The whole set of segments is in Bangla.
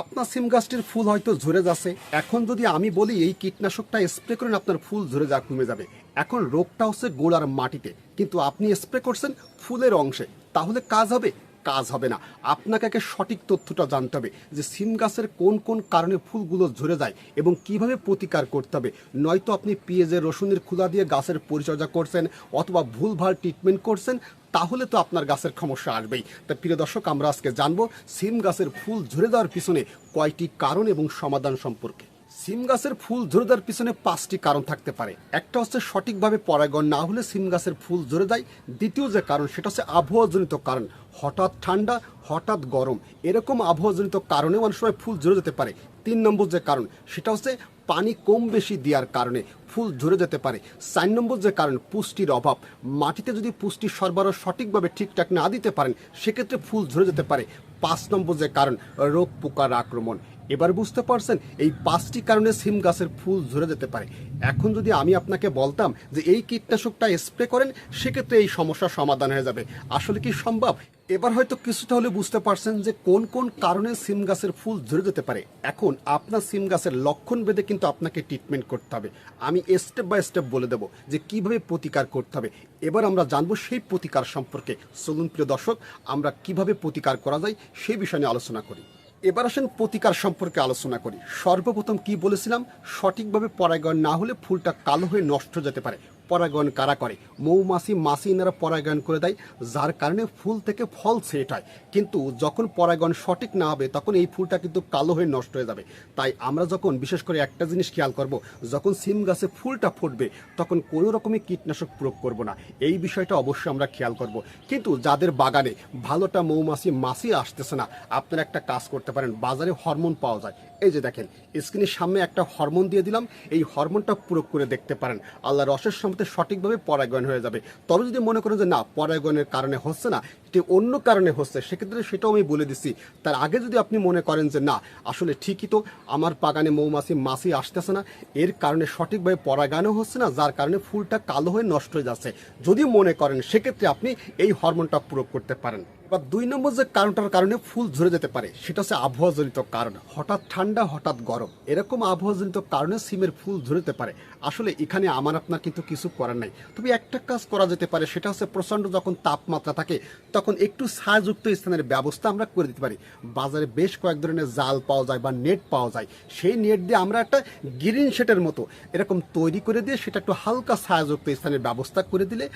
আপনার সিম গাছটির ফুল হয়তো ঝরে যাচ্ছে। এখন যদি আমি বলি এই কীটনাশকটা স্প্রে করেন, আপনার ফুল ঝরে যা কমে যাবে। এখন রোগটা হচ্ছে গোড়ার মাটিতে। কিন্তু আপনি স্প্রে করছেন ফুলের অংশে। তাহলে কাজ হবে? কাজ হবে না। আপনাকে আগে সঠিক তথ্যটা জানতে হবে যে সিম গাছের কোন কোন কারণে ফুলগুলো ঝরে যায় এবং কীভাবে প্রতিকার করতে হবে। নয়তো আপনি পেঁয়াজের রসুনের খোলা দিয়ে গাছের পরিচর্যা করছেন অথবা ভুলভাল ট্রিটমেন্ট করছেন তাহলে তো আপনার গাছের সমস্যা আসবেই। তাই প্রিয় দর্শক, আমরা আজকে জানব সিম গাছের ফুল ঝরে যাওয়ার পিছনে কয়টি কারণ এবং সমাধান সম্পর্কে। সিম গাছের ফুল ঝরে দেওয়ার পিছনে পাঁচটি কারণ থাকতে পারে। একটা হচ্ছে সঠিকভাবে পরাগণ না হলে সিম গাছের ফুল ঝরে যায়। দ্বিতীয় যে কারণ, সেটা হচ্ছে আবহাওয়াজনিত কারণ। হঠাৎ ঠান্ডা, হঠাৎ গরম। এরকম আবহাওয়াজনিত কারণে অনেক সময় ফুল ঝরে যেতে পারে। তিন নম্বর যে কারণ, সেটা হচ্ছে পানি কম বেশি দেওয়ার কারণে ফুল ঝরে যেতে পারে। চার নম্বর যে কারণ, পুষ্টির অভাব। মাটিতে যদি পুষ্টির সরবরাহ সঠিকভাবে ঠিকঠাক না দিতে পারেন, সেক্ষেত্রে ফুল ঝরে যেতে পারে। পাঁচ নম্বর যে কারণ, রোগ পোকার আক্রমণ। এবার বুঝতে পারছেন, এই পাঁচটি কারণে সিম গাছের ফুল ঝরে যেতে পারে। এখন যদি আমি আপনাকে বলতাম যে এই কীটনাশকটা স্প্রে করেন, সেক্ষেত্রে এই সমস্যার সমাধান হয়ে যাবে। আসলে কি সম্ভব? এবার হয়তো কিছুটা হলে বুঝতে পারছেন যে কোন কোন কারণে সিম গাছের ফুল ঝরে যেতে পারে। এখন আপনার সিম গাছের লক্ষণ বেঁধে কিন্তু আপনাকে ট্রিটমেন্ট করতে হবে। আমি স্টেপ বাই স্টেপ বলে দেবো যে কীভাবে প্রতিকার করতে হবে। এবার আমরা জানব সেই প্রতিকার সম্পর্কে। চলুন প্রিয় দর্শক, আমরা কীভাবে প্রতিকার করা যায় সেই বিষয় নিয়ে আলোচনা করি। এবার আসেন প্রতিকার সম্পর্কে আলোচনা করি। সর্বপ্রথম কি বলেছিলাম? সঠিকভাবে পরাগায়ন না হলে ফুলটা কালো হয়ে নষ্ট যেতে পারে। পরাগায়ন কারা করে? মৌমাছি মাছি এনারা পরাগায়ন করে দেয়, যার কারণে ফুল থেকে ফল সেট হয় কিন্তু যখন পরাগায়ন সঠিক না হবে, তখন এই ফুলটা কিন্তু কালো হয়ে নষ্ট হয়ে যাবে। তাই আমরা যখন, বিশেষ করে একটা জিনিস খেয়াল করব, যখন সিম গাছে ফুলটা ফুটবে, তখন কোনো রকমই কীটনাশক প্রয়োগ করব না। এই বিষয়টা অবশ্যই আমরা খেয়াল করব। কিন্তু যাদের বাগানে ভালোটা মৌমাছি মাছি আসতেছে না, আপনারা একটা কাজ করতে পারেন। বাজারে হরমোন পাওয়া যায়। এই যে দেখেন, স্ক্রিনের সামনে একটা হরমোন দিয়ে দিলাম, এই হরমোনটা প্রয়োগ করে দেখতে পারেন। আল্লাহ রসের সম্মতে সঠিকভাবে পরাগায়ন হয়ে যাবে। তবে যদি মনে করেন যে না, পরাগায়নের কারণে হচ্ছে না, এটি অন্য কারণে হচ্ছে, সেক্ষেত্রে সেটাও আমি বলে দিচ্ছি। তার আগে যদি আপনি মনে করেন যে না, আসলে ঠিকই তো, আমার বাগানে মৌমাছি, মাছি আসতেছে না, এর কারণে সঠিকভাবে পরাগায়নও হচ্ছে না, যার কারণে ফুলটা কালো হয়ে নষ্ট হয়ে যাচ্ছে। যদি মনে করেন, সেক্ষেত্রে আপনি এই হরমোনটা প্রয়োগ করতে পারেন। বা দুই নম্বর যে কারণটার কারণে ফুল ঝরে যেতে পারে, সেটা হচ্ছে আবহাওয়াজনিত কারণ। হঠাৎ ঠান্ডা, হঠাৎ গরম, এরকম আবহাওয়াজনিত কারণে সিমের ফুল ঝরে যেতে পারে। আসলে এখানে আমার, আপনার কিন্তু কিছু করার নাই। তবে একটা কাজ করা যেতে পারে, সেটা হচ্ছে প্রচণ্ড যখন তাপমাত্রা থাকে, তখন একটু ছায়াযুক্ত স্থানের ব্যবস্থা আমরা করে দিতে পারি। বাজারে বেশ কয়েক ধরনের জাল পাওয়া যায় বা নেট পাওয়া যায়। সেই নেট দিয়ে আমরা একটা গ্রিন শেটের মতো এরকম তৈরি করে দিয়ে সেটা একটু হালকা ছায়াযুক্ত স্থানের ব্যবস্থা করে দিলে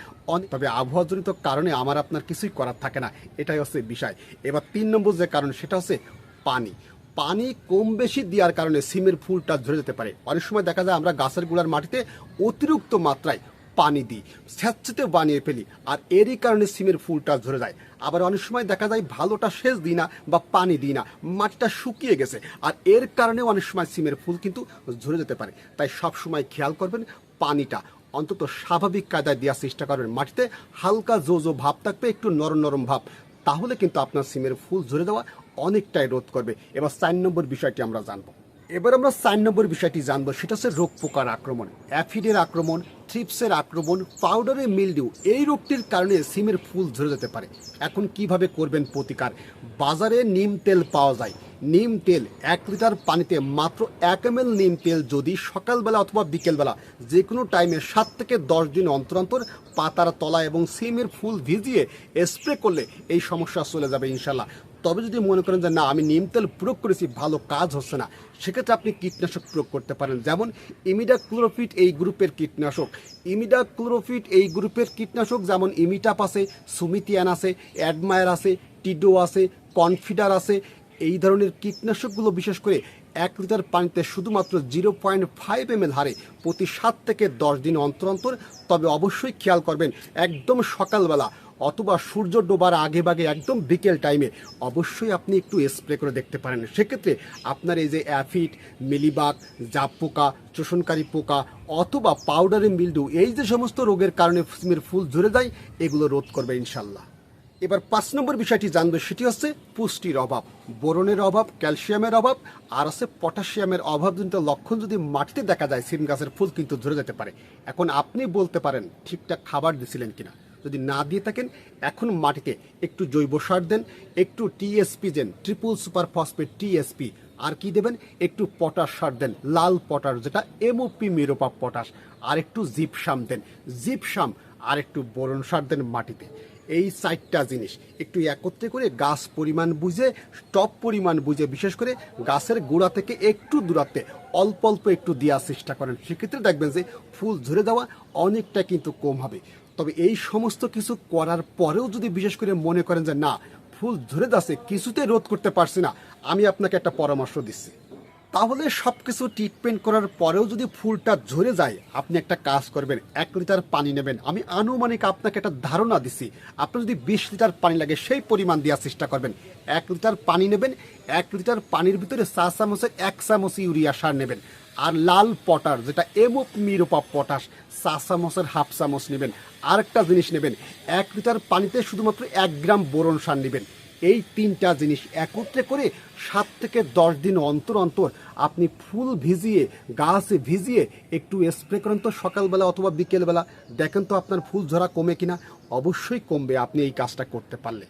তবে আবহাওয়াজনিত কারণে আমার, আপনার কিছুই করার থাকে না। এটাই হচ্ছে বিষয়। এবার তিন নম্বর যে কারণ, সেটা হচ্ছে পানি। পানি কম বেশি দেওয়ার কারণে সিমের ফুলটা ঝরে যেতে পারে। অনেক সময় দেখা যায় আমরা গাছের গোড়ার মাটিতে অতিরিক্ত মাত্রায় পানি দিই, স্যাঁতসেতে বানিয়ে ফেলি, আর এরই কারণে সিমের ফুলটা ঝরে যায়। আবার অনেক সময় দেখা যায় ভালোটা সেচ দিই না বা পানি দিই না, মাটিটা শুকিয়ে গেছে, আর এর কারণে অনেক সময় সিমের ফুল কিন্তু ঝরে যেতে পারে। তাই সব সময় খেয়াল করবেন পানিটা। অন্তত স্বাভাবিক কায়দায় দেওয়ার চেষ্টা করবেন। মাটিতে হালকা জো জো ভাব থাকবে, একটু নরম নরম ভাব। তাহলে কিন্তু আপনার সিমের ফুল ঝরে দেওয়া অনেকটাই রোধ করবে। এবার চার নম্বর বিষয়টি আমরা জানব। এবার আমরা চার নম্বর বিষয়টি জানব। সেটা হচ্ছে রোগ পোকার আক্রমণ, অ্যাফিডের আক্রমণ, থ্রিপসের আক্রমণ পাউডারের মিলডিউ, এই রোগটির কারণে সিমের ফুল ধরে যেতে পারে। এখন কীভাবে করবেন প্রতিকার? বাজারে নিম তেল পাওয়া যায়। নিম তেল এক লিটার পানিতে মাত্র এক এম নিম তেল যদি সকালবেলা অথবা বিকেলবেলা যে কোনো টাইমে সাত থেকে দশ দিন অন্তর অন্তর পাতার তলা এবং সিমের ফুল ভিজিয়ে স্প্রে করলে এই সমস্যা চলে যাবে ইনশাল্লাহ তবে যদি মনে করেন যে না, আমি নিম তেল প্রয়োগ করেছি, ভালো কাজ হচ্ছে না, সেক্ষেত্রে আপনি কীটনাশক প্রয়োগ করতে পারেন। যেমন ইমিডা ক্লোরোফিট এই গ্রুপের কীটনাশক। ইমিডা ক্লোরোফিট এই গ্রুপের কীটনাশক যেমন ইমিটাপ আছে সুমিতিয়ান আছে, অ্যাডমায়ার আছে, টিডো আছে, কনফিডার আছে, এই ধরনের কীটনাশকগুলো বিশেষ করে এক লিটার পানিতে শুধুমাত্র zero point five M L হারে প্রতি সাত থেকে দশ দিন অন্তর অন্তর। তবে অবশ্যই খেয়াল করবেন, একদম সকালবেলা অথবা সূর্য ডোবার আগে বাগে একদম বিকেল টাইমে অবশ্যই আপনি একটু স্প্রে করে দেখতে পারেন। সেক্ষেত্রে আপনার এই যে অ্যাফিড, মিলিবাগ জাপ পোকা, চোষণকারী পোকা অথবা পাউডারে মিলডু এই যে সমস্ত রোগের কারণে সিমের ফুল ঝরে যায়, এগুলো রোধ করবে ইনশাল্লাহ এবার পাঁচ নম্বর বিষয়টি জানব, সেটি হচ্ছে পুষ্টির অভাব। বোরনের অভাব, ক্যালসিয়ামের অভাব, আর আছে পটাশিয়ামের অভাবজনিত লক্ষণ যদি মাটিতে দেখা যায়, সিম গাছের ফুল কিন্তু ঝরে যেতে পারে। এখন আপনি বলতে পারেন, ঠিকঠাক খাবার দিছিলেন কিনা? যদি না দিয়ে থাকেন, এখন মাটিতে একটু জৈব সার দেন, একটু টিএসপি দেন ট্রিপল সুপার ফসফেট টিএসপি আর কি দেবেন? একটু পটাশ সার দেন, লাল পটাশ যেটা এমওপি মিরোপা পটাশ আর একটু জিপসাম দেন। জিপসাম আর একটু বোরন সার দেন মাটিতে। এই চারটা জিনিস একটু একত্রে করে গাছ পরিমাণ বুঝে টপ পরিমাণ বুঝে, বিশেষ করে গাছের গোড়া থেকে একটু দূরত্বে অল্প অল্প একটু দেওয়ার চেষ্টা করেন। সেক্ষেত্রে দেখবেন যে ফুল ঝরে যাওয়া অনেকটা কিন্তু কম হবে। তবে এই সমস্ত কিছু করার পরেও যদি বিশেষ করে মনে করেন যে না ফুল ঝরে যাচ্ছে, কিছুতে রোধ করতে পারছি না, আমি আপনাকে একটা পরামর্শ দিচ্ছি। তাহলে সব কিছু ট্রিটমেন্ট করার পরেও যদি ফুলটা ঝরে যায়, আপনি একটা কাজ করবেন, এক লিটার পানি নেবেন। আমি আনুমানিক আপনাকে একটা ধারণা দিছি আপনার যদি বিশ লিটার পানি লাগে, সেই পরিমাণ দেওয়ার চেষ্টা করবেন। এক লিটার পানি নেবেন, এক লিটার পানির ভিতরে চা চামচের এক চামচ ইউরিয়া সার নেবেন। আর লাল পটার যেটা এমোপ মিরোপা পটাশ চা চামচের হাফ চামচ নেবেন। আরেকটা জিনিস নেবেন, এক লিটার পানিতে শুধুমাত্র এক গ্রাম বোরন সার নেবেন। এই তিনটা জিনিস একত্রে করে সাত থেকে দশ দিন অন্তর অন্তর আপনি ফুল ভিজিয়ে, গাছ ভিজিয়ে একটু স্প্রে করেন তো সকালবেলা অথবা বিকেলবেলা। দেখেন তো আপনার ফুল ঝরা কমে কিনা। অবশ্যই কমবে, আপনি এই কাজটা করতে পারলে।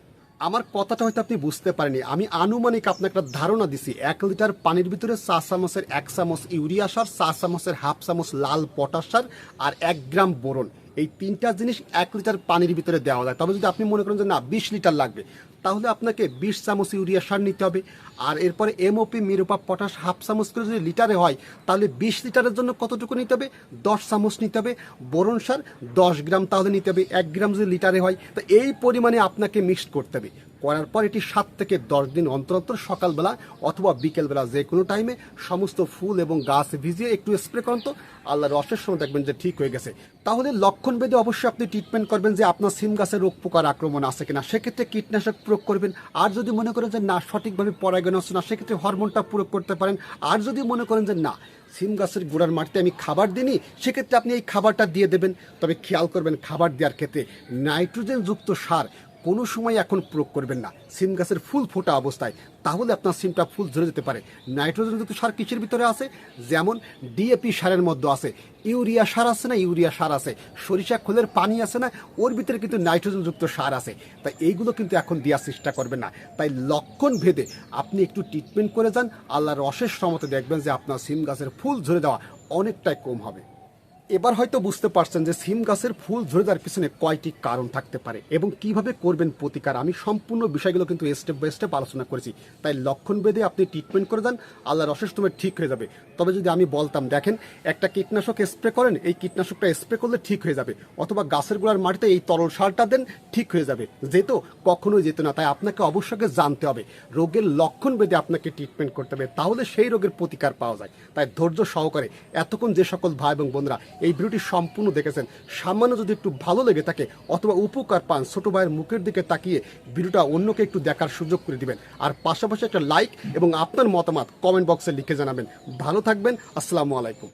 আমার কথাটা হয়তো আপনি বুঝতে পারেনি আমি আনুমানিক আপনাকে একটা ধারণা দিছি। এক লিটার পানির ভিতরে চা চামচের এক চামচ ইউরিয়া সার, চা চামচের হাফ চামচ লাল পটাশ সার আর এক গ্রাম বোরন। এই তিনটা জিনিস এক লিটার পানির ভিতরে দেওয়া যায়। তবে যদি আপনি মনে করেন যে না, বিশ লিটার লাগবে তাহলে আপনাকে বিশ চামচ ইউরিয়া সার নিতে হবে। আর এরপরে এমওপি মিরোপা পটাশ হাফ চামচ করে যদি লিটারে হয়, তাহলে বিশ লিটারের জন্য কতটুকু নিতে হবে? দশ চামচ নিতে হবে। বোরন সার দশ গ্রাম তাহলে নিতে হবে। এক গ্রাম যদি লিটারে হয়, তো এই পরিমাণে আপনাকে মিক্সড করতে হবে। করার পর এটি সাত থেকে দশ দিন অন্তর অন্তর সকালবেলা অথবা বিকেলবেলা যে কোনো টাইমে সমস্ত ফুল এবং গাছ ভিজিয়ে একটু স্প্রে করেন তো। আল্লাহর রসের সময় দেখবেন যে ঠিক হয়ে গেছে। তাহলে লক্ষণ বেদে অবশ্যই আপনি ট্রিটমেন্ট করবেন যে আপনার সিম গাছের রোগ পোকার আক্রমণ আছে কিনা। সেক্ষেত্রে কীটনাশক প্রয়োগ করবেন। আর যদি মনে করেন যে না, সঠিকভাবে পরাগায়ন হচ্ছে না, সেক্ষেত্রে হরমোনটা প্রয়োগ করতে পারেন। আর যদি মনে করেন যে না, সিম গাছের গোড়ার মাটিতে আমি খাবার দিইনি, সেক্ষেত্রে আপনি এই খাবারটা দিয়ে দেবেন। তবে খেয়াল করবেন খাবার দেওয়ার ক্ষেত্রে নাইট্রোজেন যুক্ত সার কোনো সময় এখন প্রয়োগ করবেন না। সিম গাছের ফুল ফোটা অবস্থায়। তাহলে আপনার সিমটা ফুল ঝরে যেতে পারে। নাইট্রোজেনযুক্ত সার কিসের ভিতরে আছে? যেমন ডিএপি সারের মধ্যে আছে। ইউরিয়া সার আছে না ইউরিয়া সার আছে? সরিষা খোলের পানি আছে না? ওর ভিতরে কিন্তু নাইট্রোজেনযুক্ত সার আছে। তাই এইগুলো কিন্তু এখন দেওয়ার চেষ্টা করবেন না। তাই লক্ষণ ভেদে আপনি একটু ট্রিটমেন্ট করে যান। আল্লাহর অশেষ সমতে দেখবেন যে আপনার সিম গাছের ফুল ঝরে দেওয়া অনেকটাই কম হবে। এবার হয়তো বুঝতে পারছেন যে সিম গাছের ফুল ঝরে যাওয়ার পিছনে কয়টি কারণ থাকতে পারে এবং কীভাবে করবেন প্রতিকার। আমি সম্পূর্ণ বিষয়গুলো কিন্তু স্টেপ বাই স্টেপ আলোচনা করেছি। তাই লক্ষণ বেঁধে আপনি ট্রিটমেন্ট করে যান, আল্লাহর অশেষ তোমার ঠিক হয়ে যাবে। তবে যদি আমি বলতাম, দেখেন, একটা কীটনাশক স্প্রে করেন, এই কীটনাশকটা স্প্রে করলে ঠিক হয়ে যাবে। অথবা গাছের গোড়ার মাটিতে এই তরল সারটা দেন, ঠিক হয়ে যাবে। যেত কখনোই যেত না, তাই আপনাকে অবশ্যই জানতে হবে। রোগের লক্ষণ বেঁধে আপনাকে ট্রিটমেন্ট করতে হবে, তাহলে সেই রোগের প্রতিকার পাওয়া যায়। তাই ধৈর্য সহকারে এতক্ষণ যে সকল ভাই এবং বোনরা এই ভিডিওটি সম্পূর্ণ দেখেছেন। সামান্য যদি একটু ভালো লেগে থাকে অথবা উপকার পান ছোটো ভাইয়ের মুখের দিকে তাকিয়ে ভিডিওটা অন্যকে একটু দেখার সুযোগ করে দিবেন। আর পাশাপাশি একটা লাইক এবং আপনার মতামত কমেন্ট বক্সে লিখে জানাবেন। ভালো থাকবেন, আসসালামু আলাইকুম।